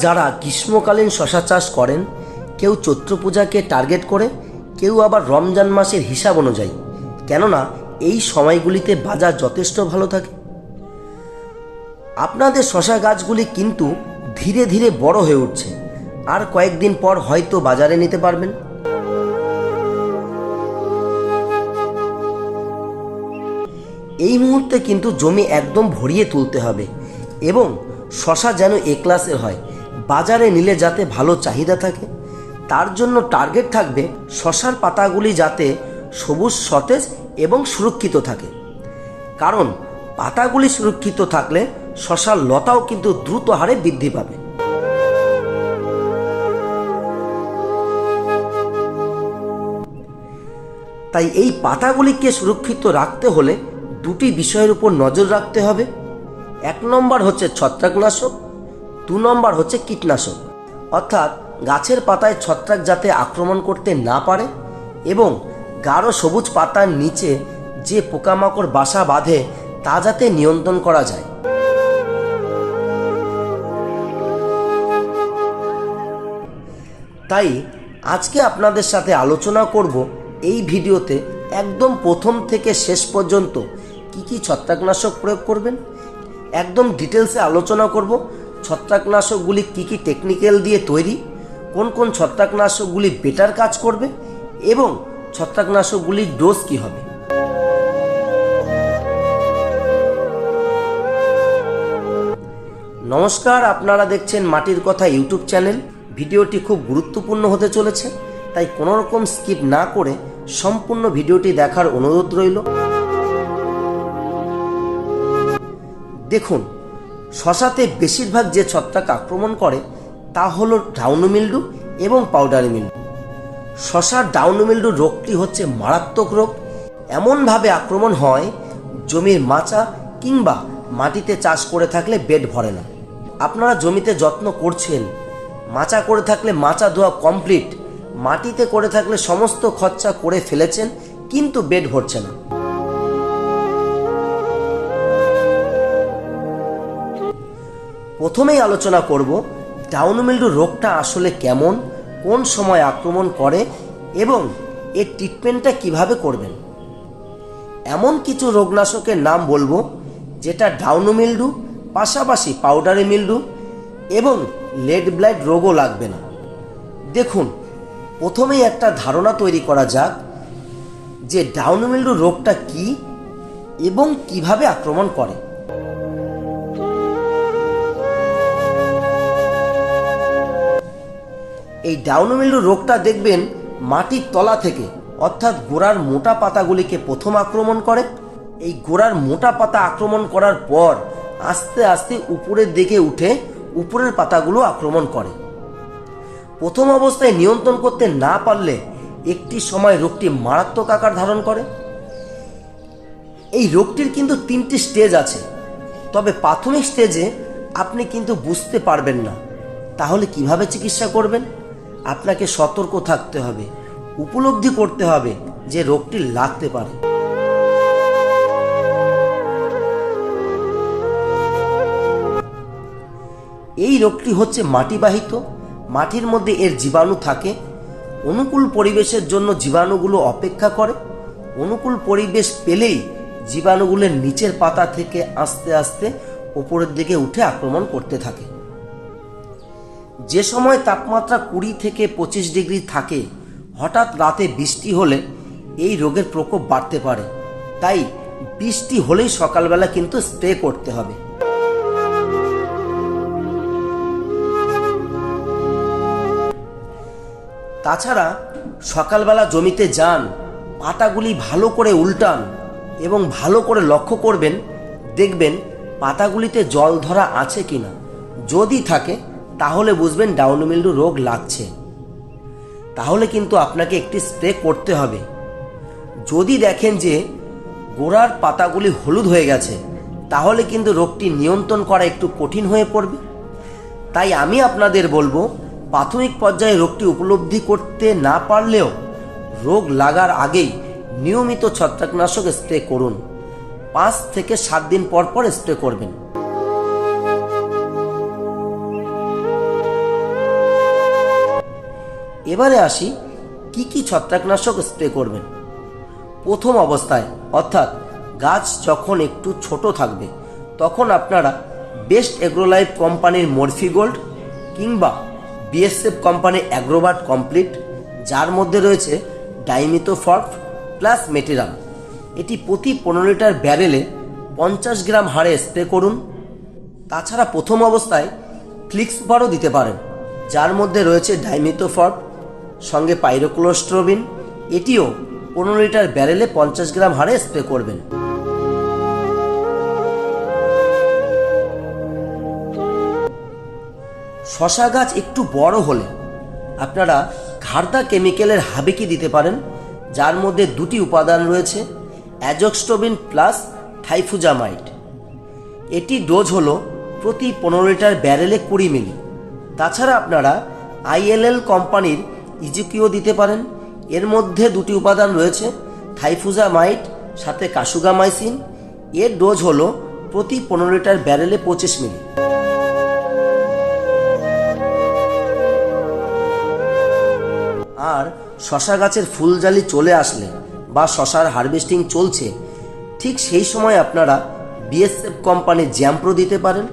যারা গ্রীষ্মকালীন শশা চাষ করেন, কেউ চৈত্র পূজাকে টার্গেট করে, কেউ আবার রমজান মাসের হিসাব অনুযায়ী। কেননা, এই সময়গুলিতে বাজার যথেষ্ট ভালো থাকে। আপনাদের শশা গাছগুলি কিন্তু ধীরে ধীরে বড় হয়ে উঠছে। আর কয়েকদিন পর হয়তো বাজারে নিতে পারবেন। এই মুহূর্তে কিন্তু জমি একদম ভরিয়ে তুলতে হবে। এবং শশা যেন এ ক্লাসের হয়। বাজারে নিলে যাতে ভালো চাহিদা থাকে, তার জন্য টার্গেট থাকবে শশার পাতাগুলি যাতে সবুজ, সতেজ এবং সুরক্ষিত থাকে। কারণ পাতাগুলি সুরক্ষিত থাকলে শশার লতাও কিন্তু দ্রুত হারে বৃদ্ধি পাবে। তাই এই পাতাগুলিকে সুরক্ষিত রাখতে হলে দুটি বিষয়ের উপর নজর রাখতে হবে। এক নম্বর হচ্ছে ছত্রাকনাশক দু নম্বর হচ্ছে কীটনাশক। অর্থাৎ গাছের পাতায় ছত্রাক যাতে আক্রমণ করতে না পারে এবং গাঢ় সবুজ পাতার নিচে যে পোকামাকড় বাসা বাঁধে তা যাতে নিয়ন্ত্রণ করা যায়। তাই আজকে আপনাদের সাথে আলোচনা করব এই ভিডিওতে একদম প্রথম থেকে শেষ পর্যন্ত কি কি ছত্রাকনাশক প্রয়োগ করবেন, একদম ডিটেলসে আলোচনা করব ছত্রাকনাশকগুলি কি কি টেকনিক্যাল দিয়ে তৈরি? কোন কোন ছত্রাকনাশকগুলি বেটার কাজ করবে? এবং ছত্রাকনাশকগুলির ডোজ কি হবে? নমস্কার, আপনারা দেখছেন মাটির কথা ইউটিউব চ্যানেল। ভিডিওটি খুব গুরুত্বপূর্ণ হতে চলেছে, তাই কোনো রকম স্কিপ না করে সম্পূর্ণ ভিডিওটি দেখার অনুরোধ রইল। দেখুন শশাতে বেশিরভাগ যে ছত্রাক আক্রমণ করে, তা হলো ডাউনোমিল্ডু এবং পাউডারি মিল্ডু। শশার ডাউনোমিল্ডু রোগটি হচ্ছে মারাত্মক রোগ। এমনভাবে আক্রমণ হয়, জমির মাচা কিংবা মাটিতে চাষ করে থাকলে বেড ভরে না। আপনারা জমিতে যত্ন করছেন, মাচা করে থাকলে মাচা ধোয়া কমপ্লিট, মাটিতে করে থাকলে সমস্ত খরচা করে ফেলেছেন, কিন্তু বেড ভরছে না। প্রথমেই আলোচনা করব ডাউনমিল্ডু রোগটা আসলে কেমন, কোন সময় আক্রমণ করে এবং এর ট্রিটমেন্টটা কীভাবে করবেন। এমন কিছু রোগনাশকের নাম বলব যেটা ডাউনোমিল্ডু, পাশাপাশি পাউডারি মিল্ডু এবং লেড ব্লাইড রোগও লাগবে না। দেখুন, প্রথমেই একটা ধারণা তৈরি করা যাক যে ডাউনোমিল্ডু রোগটা কি এবং কীভাবে আক্রমণ করে। এই ডাউনোমিল্ডু রোগটা দেখবেন মাটির তলা থেকে, অর্থাৎ গোড়ার মোটা পাতাগুলিকে প্রথম আক্রমণ করে। এই গোড়ার মোটা পাতা আক্রমণ করার পর আস্তে আস্তে উপরের দিকে উঠে উপরের পাতাগুলো আক্রমণ করে। প্রথম অবস্থায় নিয়ন্ত্রণ করতে না পারলে একটি সময় রোগটি মারাত্মক আকার ধারণ করে। এই রোগটির কিন্তু তিনটি স্টেজ আছে। তবে প্রাথমিক স্টেজে আপনি কিন্তু বুঝতে পারবেন না। তাহলে কীভাবে চিকিৎসা করবেন? আপনাকে সতর্ক থাকতে হবে, উপলব্ধি করতে হবে যে রোগটি লাগতে পারে। এই রোগটি হচ্ছে মাটিবাহিত, মাটির মধ্যে এর জীবাণু থাকে, অনুকূল পরিবেশের জন্য জীবাণুগুলো অপেক্ষা করে, অনুকূল পরিবেশ পেলেই জীবাণুগুলোর নিচের পাতা থেকে আস্তে আস্তে ওপরের দিকে উঠে আক্রমণ করতে থাকে। যে সময় তাপমাত্রা কুড়ি থেকে পঁচিশ ডিগ্রি থাকে, হঠাৎ রাতে বৃষ্টি হলে এই রোগের প্রকোপ বাড়তে পারে। তাই বৃষ্টি হলেই সকালবেলা কিন্তু স্প্রে করতে হবে। তাছাড়া সকালবেলা জমিতে যান, পাতাগুলি ভালো করে উল্টান এবং ভালো করে লক্ষ্য করবেন, দেখবেন পাতাগুলিতে জল ধরা আছে কিনা। যদি থাকে তাহলে বুঝবেন ডাউনমিল্ডু রোগ লাগছে। তাহলে কিন্তু আপনাকে একটি স্প্রে করতে হবে। যদি দেখেন যে গোড়ার পাতাগুলি হলুদ হয়ে গেছে, তাহলে কিন্তু রোগটি নিয়ন্ত্রণ করা একটু কঠিন হয়ে পড়বে। তাই আমি আপনাদের বলব, প্রাথমিক পর্যায়ে রোগটি উপলব্ধি করতে না পারলেও রোগ লাগার আগেই নিয়মিত ছত্রাকনাশক স্প্রে করুন। পাঁচ থেকে সাত দিন পর পর স্প্রে করবেন। এবারে আসি, কি কি ছত্রাকনাশক স্প্রে করবেন? প্রথম অবস্থায়, অর্থাৎ গাছ যখন একটু ছোট থাকবে, তখন আপনারা বেস্ট এগ্রোলাইফ কোম্পানির মরফি গোল্ড কিংবা বিএসএফ কোম্পানির অ্যাগ্রোবার্ট কমপ্লিট, যার মধ্যে রয়েছে ডাইমিথোফর্ট প্লাস মেটেরাম। এটি প্রতি পনেরো লিটার ব্যারেলে পঞ্চাশ গ্রাম হারে স্প্রে করুন। তাছাড়া প্রথম অবস্থায় ফ্লিক্স সুপারও দিতে পারেন, যার মধ্যে রয়েছে ডাইমিথোফর্ট সঙ্গে পাইরোক্লোস্ট্রোবিন, এটিও পনেরো লিটার ব্যারেলে পঞ্চাশ গ্রাম হারে স্প্রে করবেন। শশা গাছ একটু বড় হলে আপনারা ঘাড়দা কেমিক্যালের হাবিকি দিতে পারেন, যার মধ্যে দুটি উপাদান রয়েছে, অ্যাজক্সটোবিন প্লাস থাইফুজামাইড এটি ডোজ হলো প্রতি পনেরো লিটার ব্যারেলে কুড়ি মিলি। তাছাড়া আপনারা আইএলএল কোম্পানির ইজিকিও দিতে পারেন। এর মধ্যে দুটি উপাদান রয়েছে থাইফুজামাইড সাথে কাসুগামাইসিন। এর ডোজ হল প্রতি পনেরো লিটার ব্যারেলে পঁচিশ মিলি। আর শশা গাছের ফুলজালি চলে আসলে বা শশার হারভেস্টিং চলছে, ঠিক সেই সময় আপনারা বিএসএফ কোম্পানির জ্যাম্প্রো দিতে পারেন।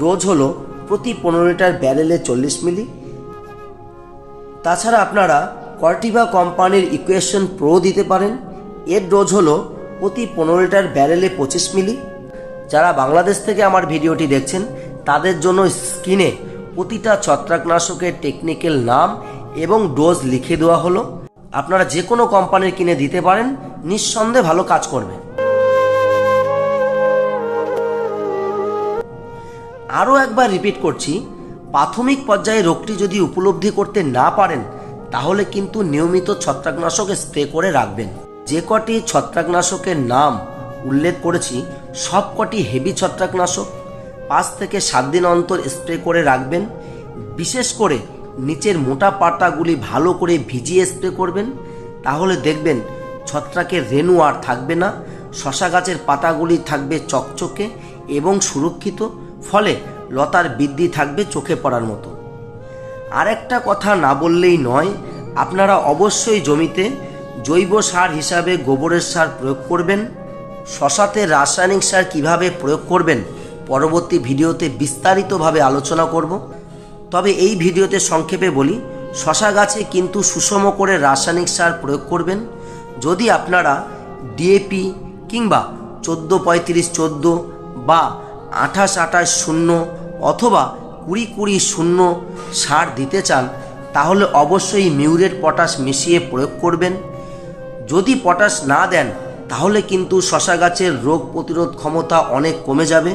ডোজ হলো প্রতি পনেরো লিটার ব্যারেলে চল্লিশ মিলি। তাছাড়া আপনারা কর্টিভা কোম্পানির ইকুয়েশন প্রো দিতে পারেন। এর ডোজ হলো প্রতি পনেরো লিটার ব্যারেলে পঁচিশ মিলি যারা বাংলাদেশ থেকে আমার ভিডিওটি দেখছেন, তাদের জন্য স্ক্রিনে প্রতিটা ছত্রাকনাশকের টেকনিক্যাল নাম এবং ডোজ লিখে দেওয়া হলো। আপনারা যে কোনো কোম্পানির কিনে দিতে পারেন, নিঃসন্দেহে ভালো কাজ করবে। আরও একবার রিপিট করছি প্রাথমিক পর্যায়ে রোগটি যদি উপলব্ধি করতে না পারেন, তাহলে কিন্তু নিয়মিত ছত্রাকনাশক স্প্রে করে রাখবেন। যে কটি ছত্রাকনাশকের নাম উল্লেখ করেছি, সব কটি হেভি ছত্রাকনাশক পাঁচ থেকে সাত দিন অন্তর স্প্রে করে রাখবেন। বিশেষ করে নিচের মোটা পাতাগুলি ভালো করে ভিজিয়ে স্প্রে করবেন। তাহলে দেখবেন ছত্রাকের রেণু আর থাকবে না, শশা গাছের পাতাগুলি থাকবে চকচকে এবং সুরক্ষিত। ফলে লতার বৃদ্ধি থাকবে চোখে পড়ার মতো। আরেকটা কথা না বললেই নয়, আপনারা অবশ্যই জমিতে জৈব সার হিসাবে গোবরের সার প্রয়োগ করবেন। শশাতে রাসায়নিক সার কীভাবে প্রয়োগ করবেন পরবর্তী ভিডিওতে বিস্তারিতভাবে আলোচনা করব। তবে এই ভিডিওতে সংক্ষেপে বলি, শশা গাছে কিন্তু সুষম করে রাসায়নিক সার প্রয়োগ করবেন। যদি আপনারা ডিএপি কিংবা চোদ্দ পঁয়ত্রিশ চোদ্দ বা আঠাশ আঠাশ শূন্য অথবা কুড়ি কুড়ি শূন্য সার দিতে চান, তাহলে অবশ্যই মিউরেট পটাশ মিশিয়ে প্রয়োগ করবেন। যদি পটাশ না দেন, তাহলে কিন্তু শশা গাছের রোগ প্রতিরোধ ক্ষমতা অনেক কমে যাবে,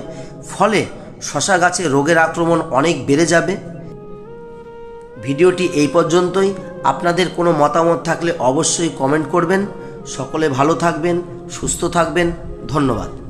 ফলে শশা গাছে রোগের আক্রমণ অনেক বেড়ে যাবে। ভিডিওটি এই পর্যন্তই। আপনাদের কোনো মতামত থাকলে অবশ্যই কমেন্ট করবেন। সকলে ভালো থাকবেন, সুস্থ থাকবেন। ধন্যবাদ।